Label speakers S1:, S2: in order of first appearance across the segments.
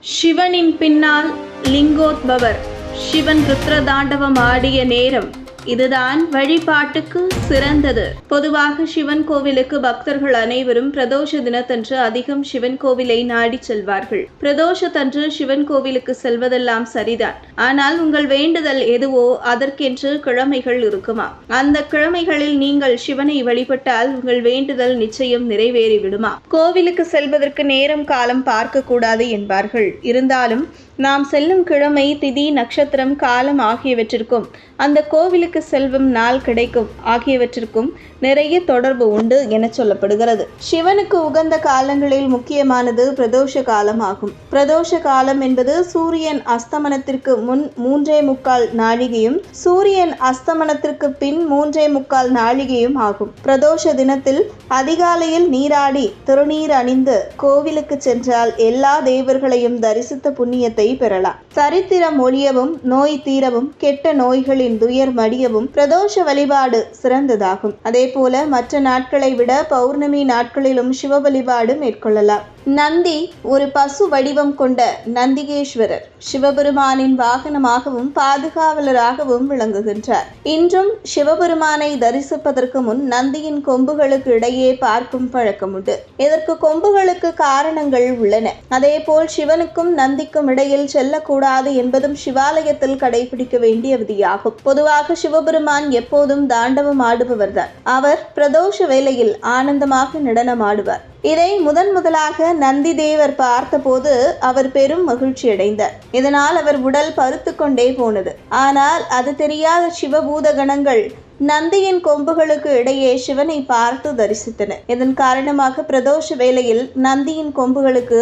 S1: சிவனின் பின்னால் லிங்கோத்பவர். சிவன் ருத்ரதாண்டவம் ஆடிய நேரம் இதுதான் வழிபாட்டுக்கு சிறந்தது. பொதுவாக சிவன் கோவிலுக்கு பக்தர்கள் அனைவரும் பிரதோஷ தினத்தன்று அதிகம் சிவன் கோவிலை நாடி செல்வார்கள். பிரதோஷத்தன்று சிவன் கோவிலுக்கு செல்வதெல்லாம் சரிதான். ஆனால் உங்கள் வேண்டுதல் எதுவோ அதற்கென்று கிழமைகள் இருக்குமா? அந்த கிழமைகளில் நீங்கள் சிவனை வழிபட்டால் உங்கள் வேண்டுதல் நிச்சயம் நிறைவேறிவிடுமா? கோவிலுக்கு செல்வதற்கு நேரம் காலம் பார்க்க கூடாது என்பார்கள். இருந்தாலும் நாம் செல்லும் கிழமை திதி நட்சத்திரம் காலம் ஆகியவற்றிற்கும் அந்த கோவிலுக்கு செல்லும் நாள் கிடைக்கும். ஆகியவற்றிற்கும் நிறைய தொடர்பு உண்டு என சொல்லப்படுகிறது. சிவனுக்கு உகந்த காலங்களில் முக்கியமானது பிரதோஷ காலம் ஆகும். பிரதோஷ காலம் என்பது சூரியன் அஸ்தமனத்திற்கு முன் மூன்றே முக்கால் நாழிகையும் சூரியன் அஸ்தமனத்திற்கு பின் மூன்றே முக்கால் நாழிகையும் ஆகும். பிரதோஷ தினத்தில் அதிகாலையில் நீராடி திருநீர் அணிந்து கோவிலுக்கு சென்றால் எல்லா தேவர்களையும் தரிசித்த புண்ணியத்தை பெறலாம். சரித்திரம் ஒழியவும் நோய் தீரவும் கெட்ட நோய்களின் துயர் மடிய மடியவும் பிரதோஷ வழிபாடு சிறந்ததாகும். அதே போல மற்ற நாட்களை விட பௌர்ணமி நாட்களிலும் சிவ வழிபாடு மேற்கொள்ளலாம். நந்தி ஒரு பசு வடிவம் கொண்ட நந்திகேஸ்வரர் சிவபெருமானின் வாகனமாகவும் பாதுகாவலராகவும் விளங்குகின்றார். இன்றும் சிவபெருமானை தரிசிப்பதற்கு முன் நந்தியின் கொம்புகளுக்கு இடையே பார்க்கும் பழக்கம் உண்டு இதற்கு கொம்புகளுக்கு காரணங்கள் உள்ளன. அதேபோல் சிவனுக்கும் நந்திக்கும் இடையில் செல்லக்கூடாது என்பதும் சிவாலயத்தில் கடைபிடிக்க வேண்டிய விதியாகும். பொதுவாக சிவபெருமான் எப்போதும் தாண்டவம் ஆடுபவர்தான். அவர் பிரதோஷ வேளையில் ஆனந்தமாக நடனமாடுவார் இதை முதன் முதலாக நந்தி தேவர் பார்த்தபோது அவர் பெரும் மகிழ்ச்சி அடைந்தார். இதனால் அவர் உடல் பருத்து கொண்டே போனது. ஆனால் அது தெரியாத சிவபூத கணங்கள் நந்தியின் கொம்புகளுக்கு இடையே சிவனை பார்த்து தரிசித்தன. இதன் காரணமாக பிரதோஷ வேளையில் நந்தியின் கொம்புகளுக்கு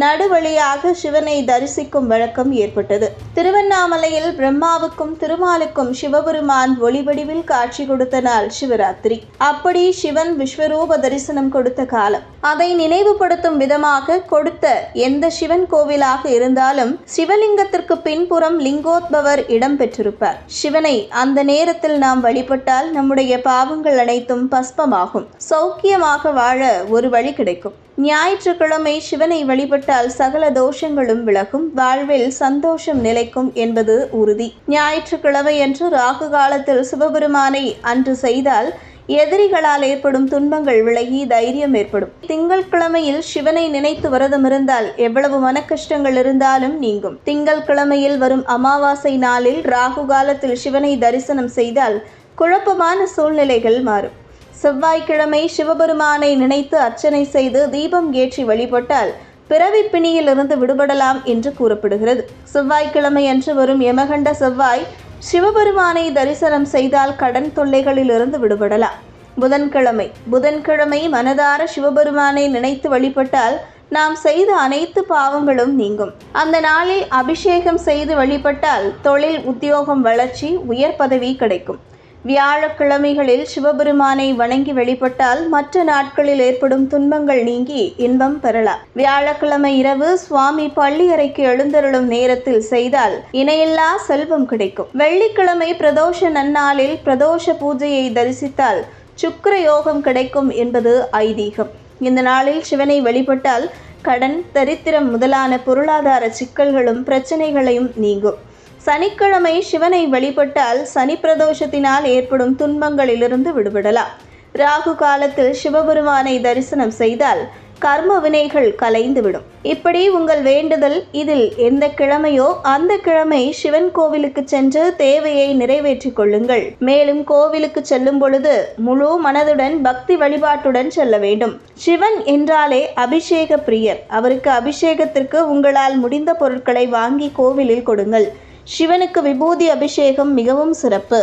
S1: நடுவழியாக சிவனை தரிசிக்கும் வழக்கம் ஏற்பட்டது. திருவண்ணாமலையில் பிரம்மாவுக்கும் திருமாலுக்கும் சிவபெருமான் ஒளிவடிவில் காட்சி கொடுத்த நாள் சிவராத்திரி. அப்படி சிவன் விஸ்வரூப தரிசனம் கொடுத்த காலம். அதை நினைவுபடுத்தும் விதமாக கொடுத்த எந்த சிவன் கோவிலாக இருந்தாலும் சிவலிங்கத்திற்கு பின்புறம் லிங்கோத்பவர் இடம் பெற்றிருப்பார் சிவனை அந்த நேரத்தில் நாம் வழிபட்டால் நம்முடைய பாவங்கள் அனைத்தும் பஸ்பமாகும். சௌக்கியமாக வாழ ஒரு வழி கிடைக்கும். ஞாயிற்றுக்கிழமை சிவனை வழிபட்டு விட்டால் சகல தோஷங்களும் விலகும். வாழ்வில் சந்தோஷம் நிலைக்கும் என்பது உறுதி. ஞாயிற்றுக்கிழமை அன்று ராகு காலத்தில் சிவபெருமானை அன்று செய்தால் எதிரிகளால் ஏற்படும் துன்பங்கள் விலகி தைரியம் ஏற்படும். திங்கட்கிழமையில் சிவனை நினைத்து விரதம் இருந்தால் எவ்வளவு மன கஷ்டங்கள் இருந்தாலும் நீங்கும். திங்கட்கிழமையில் வரும் அமாவாசை நாளில் ராகு காலத்தில் சிவனை தரிசனம் செய்தால் குழப்பமான சூழ்நிலைகள் மாறும். செவ்வாய்க்கிழமை சிவபெருமானை நினைத்து அர்ச்சனை செய்து தீபம் ஏற்றி வழிபட்டால் பிறவி பிணியிலிருந்து விடுபடலாம் என்று கூறப்படுகிறது. செவ்வாய்க்கிழமை அன்று வரும் யமகண்ட செவ்வாய் சிவபெருமானை தரிசனம் செய்தால் கடன் தொல்லைகளிலிருந்து விடுபடலாம். புதன்கிழமை. புதன்கிழமை மனதார சிவபெருமானை நினைத்து வழிபட்டால் நாம் செய்த அனைத்து பாவங்களும் நீங்கும். அந்த நாளில் அபிஷேகம் செய்து வழிபட்டால் தொழில் உத்தியோகம் வளர்ச்சி உயர் பதவி கிடைக்கும். வியாழக்கிழமைகளில் சிவபெருமானை வணங்கி வழிபட்டால் மற்ற நாட்களில் ஏற்படும் துன்பங்கள் நீங்கி இன்பம் பெறலாம் வியாழக்கிழமை இரவு சுவாமி பள்ளி அறைக்கு எழுந்தருளும் நேரத்தில் செய்தால் இணையில்லா செல்வம் கிடைக்கும். வெள்ளிக்கிழமை பிரதோஷ நன்னாளில் பிரதோஷ பூஜையை தரிசித்தால் சுக்கர யோகம் கிடைக்கும் என்பது ஐதீகம். இந்த நாளில் சிவனை வழிபட்டால் கடன் தரித்திரம் முதலான பொருளாதார சிக்கல்களும் பிரச்சனைகளையும் நீங்கும். சனிக்கிழமை சிவனை வழிபட்டால் சனி பிரதோஷத்தினால் ஏற்படும் துன்பங்களிலிருந்து விடுபடலாம். ராகு காலத்தில் சிவபெருமானை தரிசனம் செய்தால் கர்ம வினைகள் கலைந்துவிடும். இப்படி உங்கள் வேண்டுதல் இதில் எந்த கிழமையோ அந்த கிழமை சிவன் கோவிலுக்கு சென்று தேவையை நிறைவேற்றிக் கொள்ளுங்கள். மேலும் கோவிலுக்கு செல்லும் பொழுது முழு மனதுடன் பக்தி வழிபாட்டுடன் செல்ல வேண்டும். சிவன் என்றாலே அபிஷேக பிரியர். அவருக்கு அபிஷேகத்திற்கு உங்களால் முடிந்த பொருட்களை வாங்கி கோவிலில் கொடுங்கள். சிவனுக்கு விபூதி அபிஷேகம் மிகவும் சிறப்பு.